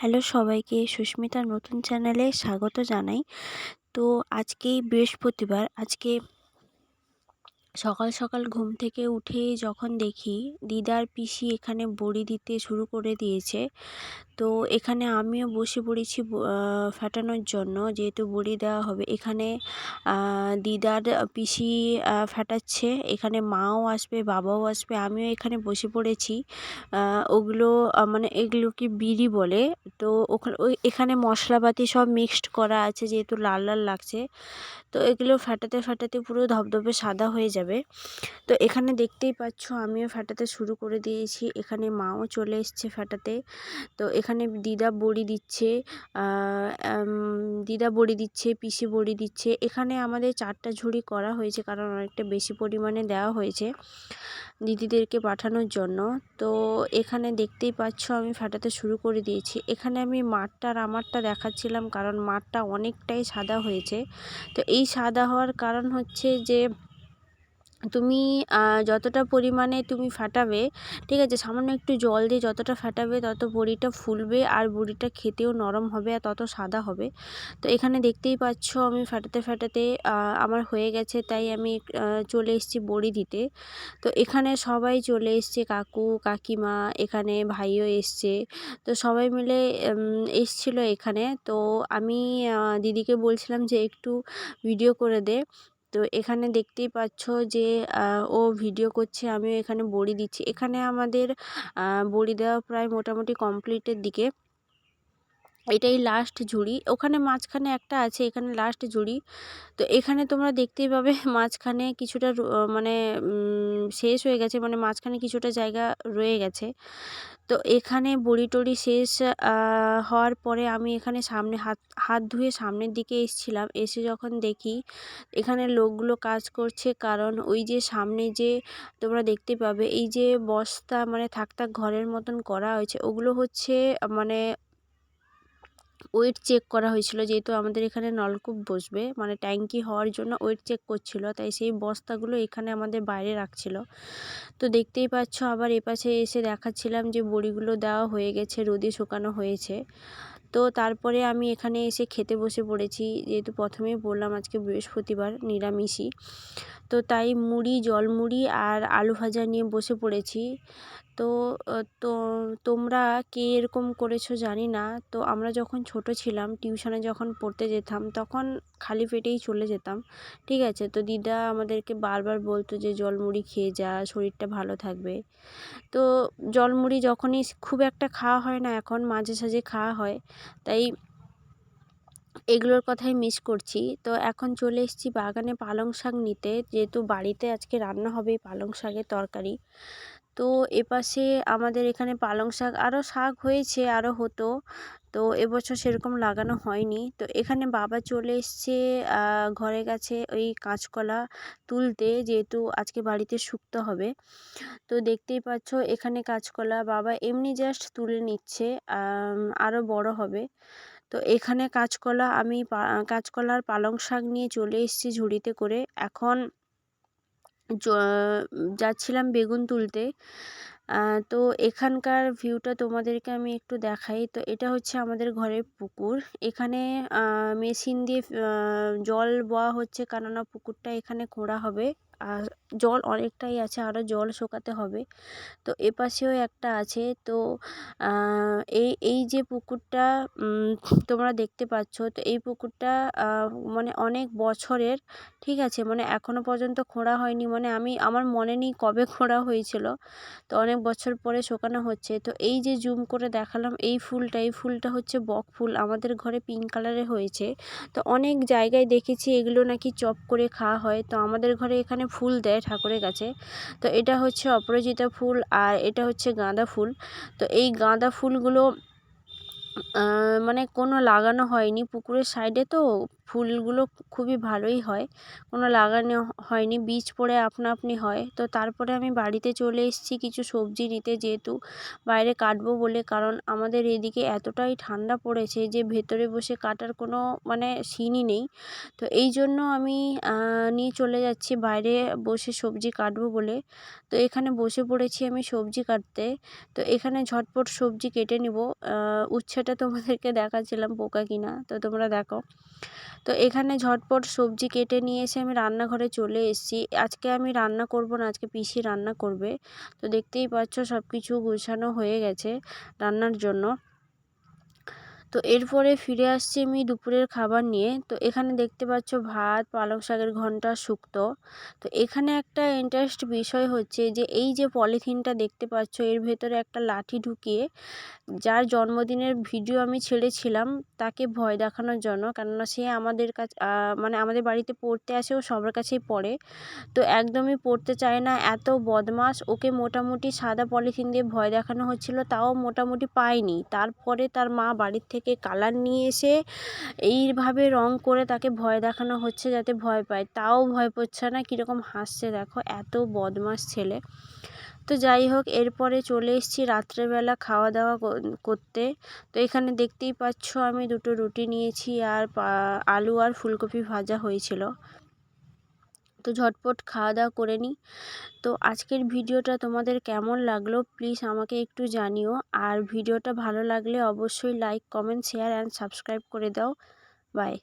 Hello সবাইকে। সুস্মিতার নতুন চ্যানেলে স্বাগত জানাই। তো আজকেই বৃহস্পতিবার, আজকে সকাল সকাল ঘুম থেকে উঠে যখন দেখি দিদার পিসি এখানে বড়ি দিতে শুরু করে দিয়েছে তো এখানে আমিও বসে পড়েছি ফাটানোর জন্য। যেহেতু বড়ি দেওয়া হবে, এখানে দিদার পিসি ফাটাচ্ছে। এখানে মাও আসবে, বাবাও আসবে, আমিও এখানে বসে পড়েছি। ওগুলো মানে এগুলোকে বিড়ি বলে। তো ওখানে, ওই এখানে মশলাপাতি সব মিক্সড করা আছে, যেহেতু লাল লাল লাগছে। তো এগুলো ফাটাতে ফাটাতে পুরো ধবধবে সাদা হয়ে যাবে। তো এখানে দেখতেই পাচ্ছ, আমিও ফাটাতে শুরু করে দিয়েছি। এখানে মাও চলে এসছে ফাটাতে। তো এখানে দিদা বড়ি দিচ্ছে দিদা বড়ি দিচ্ছে, পিসি বড়ি দিচ্ছে। এখানে আমাদের চারটা ঝুড়ি করা হয়েছে কারণ অনেকটা বেশি পরিমাণে দেওয়া হয়েছে দিদিদেরকে পাঠানোর জন্য। তো এখানে দেখতেই পাচ্ছ আমি ফাটাতে শুরু করে দিয়েছি। এখানে আমি মাঠটা আর আমারটা দেখাচ্ছিলাম কারণ মাঠটা অনেকটাই সাদা হয়েছে। তো এই সাদা হওয়ার কারণ হচ্ছে যে তুমি যতটা পরিমাণে তুমি ফাটাবে, ঠিক আছে, সামান্য একটু জল দিয়ে যতটা ফাটাবে তত বড়িটা ফুলবে আর বড়িটা খেতেও নরম হবে আর তত সাদা হবে। তো এখানে দেখতেই পাচ্ছ আমি ফাটাতে ফাটাতে আমার হয়ে গেছে, তাই আমি চলে এসেছি বড়ি দিতে। তো এখানে সবাই চলে এসছে, কাকু, কাকিমা, এখানে ভাইও এসছে। তো সবাই মিলে এসছিলো এখানে। তো আমি দিদিকে বলছিলাম যে একটু ভিডিও করে দে। তো এখানে দেখতেই পাচ্ছ যে ও ভিডিও করছে, আমিও এখানে বড়ি দিচ্ছি। এখানে আমাদের বড়ি দেওয়া প্রায় মোটামুটি কমপ্লিটের দিকে। এটাই লাস্ট ঝুড়ি। ওখানে মাঝখানে একটা আছে, এখানে লাস্ট ঝুড়ি। তো এখানে তোমরা দেখতেই পাবে মাঝখানে কিছুটা মানে শেষ হয়ে গেছে মানে মাঝখানে কিছুটা জায়গা রয়ে গেছে। তো এখানে বড়ি টড়ি শেষ হওয়ার পরে আমি এখানে সামনে হাত হাত ধুয়ে সামনের দিকে এসছিলাম। এসে যখন দেখি এখানে লোকগুলো কাজ করছে, কারণ ওই যে সামনে যে তোমরা দেখতে পাবে, এই যে বস্তা মানে থাক থাক ঘরের মতন করা হয়েছে, ওগুলো হচ্ছে মানে ওয়েট চেক করা হয়েছিল, যেহেতু আমাদের এখানে নলকূপ বসবে মানে ট্যাঙ্কি হওয়ার জন্য ওয়েট চেক করছিল, তাই সেই বস্তাগুলো এখানে আমাদের বাইরে রাখছিল। তো দেখতেই পাচ্ছ, আবার এপাশে এসে দেখাচ্ছিলাম যে বড়িগুলো দেওয়া হয়ে গেছে, রোদে শুকানো হয়েছে। তো তারপরে আমি এখানে এসে খেতে বসে পড়েছি, যেহেতু প্রথমেই বললাম আজকে বৃহস্পতিবার নিরামিষই। তো তাই মুড়ি জল মুড়ি আর আলু ভাজা নিয়ে বসে পড়েছি। তো তো তোমরা কে এরকম করেছ জানি না। তো আমরা যখন ছোট ছিলাম, টিউশনে যখন পড়তে যেতাম, তখন খালি পেটেই চলে যেতাম। ঠিক আছে? তো দিদা আমাদেরকে বারবার বলতো যে জল মুড়ি খেয়ে যা, শরীরটা ভালো থাকবে। তো জল মুড়ি যখনই খুব একটা খাওয়া হয় না, এখন মাঝে সাঝে খাওয়া হয়। তাই এগুলোর কথাই মিস করছি। তো এখন চলে এসেছি বাগানে পালং শাক নিতে। যেহেতু বাড়িতে আজকে রান্না হবে পালং শাকের তরকারি। তো এপাশে আমাদের এখানে পালং শাক আরও শাক হয়েছে আরও হতো। তো এবছর সেরকম লাগানো হয়নি। তো এখানে বাবা চলে এসছে ঘরের কাছে ওই কাঁচকলা তুলতে। যেহেতু আজকে বাড়িতে শুক্তো হবে। তো দেখতেই পাচ্ছ এখানে কাঁচকলা বাবা এমনি জাস্ট তুলে নিচ্ছে আরও বড় হবে। তো এখানে কাঁচকলা আমি কাঁচকলার পালং শাক নিয়ে চলে এসেছি ঝুড়িতে করে। এখন যাচ্ছিলাম বেগুন তুলতে। তো এখানকার ভিউটা তোমাদেরকে আমি একটু দেখাই। তো এটা হচ্ছে আমাদের ঘরের পুকুর। এখানে মেশিন দিয়ে জল বওয়া হচ্ছে কেননা পুকুরটা এখানে খোঁড়া হবে। জল অনেকটাই আছে আরও জল শোকাতে হবে। তো এপাশেও একটা আছে, তো এই এই যে পুকুরটা তোমরা দেখতে পাচ্ছ, তো এই পুকুরটা মানে অনেক বছরের, ঠিক আছে? মানে এখনও পর্যন্ত খোঁড়া হয়নি মানে আমি, আমার মনে নেই কবে খোঁড়া হয়েছিল। তো অনেক বছর পরে শোকানো হচ্ছে। তো এই যে জুম করে দেখালাম, এই ফুলটা এই ফুলটা হচ্ছে বক ফুল, আমাদের ঘরে পিঙ্ক কালারে হয়েছে। তো অনেক জায়গায় দেখেছি এগুলো নাকি চপ করে খাওয়া হয়। তো আমাদের ঘরে এখানে ফুল দেয় ঠাকুরের কাছে। তো এটা হচ্ছে অপরাজিতা ফুল আর এটা হচ্ছে গাঁদা ফুল। তো এই গাঁদা ফুলগুলো মানে কোনো লাগানো হয়নি পুকুরের সাইডে তো। ফুলগুলো খুবই ভালোই হয়। কোনো লাগানো হয়নি, বীজ পড়ে আপনা আপনি হয়। তো তারপরে আমি বাড়িতে চলে এসেছি কিছু সবজি নিতে যেহেতু বাইরে কাটবো বলে। কারণ আমাদের এদিকে এতটাই ঠান্ডা পড়েছে যে ভেতরে বসে কাটার কোনো মানে সিনই নেই। তো এই জন্য আমি নিয়ে চলে যাচ্ছি বাইরে বসে সবজি কাটবো বলে। তো এখানে বসে পড়েছি আমি সবজি কাটতে। তো এখানে ঝটপট সবজি কেটে নেব। উচ্ছেটা তোমাদেরকে দেখাচ্ছিলাম পোকা কিনা। তো তোমরা দেখো। তো এখানে ঝটপট সবজি কেটে নিয়ে এসে আমি রান্নাঘরে চলে এসেছি। আজকে আমি রান্না করব না, আজকে পিসি রান্না করবে। তো দেখতেই পাচ্ছ সব কিছু গোছানো হয়ে গেছে রান্নার জন্য। তো এরপরে ফিরে আসছি আমি দুপুরের খাবার নিয়ে। তো এখানে দেখতে পাচ্ছ ভাত, পালং শাকের ঘণ্টা, শুক্তো। তো এখানে একটা ইন্টারেস্ট বিষয় হচ্ছে যে, এই যে পলিথিনটা দেখতে পাচ্ছ, এর ভেতরে একটা লাঠি ঢুকিয়ে যার জন্মদিনের ভিডিও আমি ছেড়েছিলাম, তাকে ভয় দেখানোর জন্য। কেননা সে আমাদের কাছে মানে আমাদের বাড়িতে পড়তে আসে, ও সবার কাছেই পড়ে। তো একদমই পড়তে চায় না, এত বদমাস ওকে মোটামুটি সাদা পলিথিন দিয়ে ভয় দেখানো হচ্ছিল, তাও মোটামুটি পায়নি। তারপরে তার মা বাড়ির থেকে কালার নিয়ে এসে এইভাবে রং করে তাকে ভয় দেখানো হচ্ছে যাতে ভয় পায়। তাও ভয় পাচ্ছে না, কীরকম হাসছে দেখো, এত বদমাস ছেলে। তো যাই হোক, এরপরে চলে এসেছি রাত্রেবেলা খাওয়া দাওয়া করতে। তো এখানে দেখতেই পাচ্ছ আমি দুটো রুটি নিয়েছি আর আলু আর ফুলকপি ভাজা হয়েছিল। তো ঝটপট খাওয়া দাওয়া করে নিই। তো আজকের ভিডিওটা তোমাদের কেমন লাগল প্লিজ আমাকে একটু জানিও। আর ভিডিওটা ভালো লাগলে অবশ্যই like comment share and subscribe করে দাও। বাই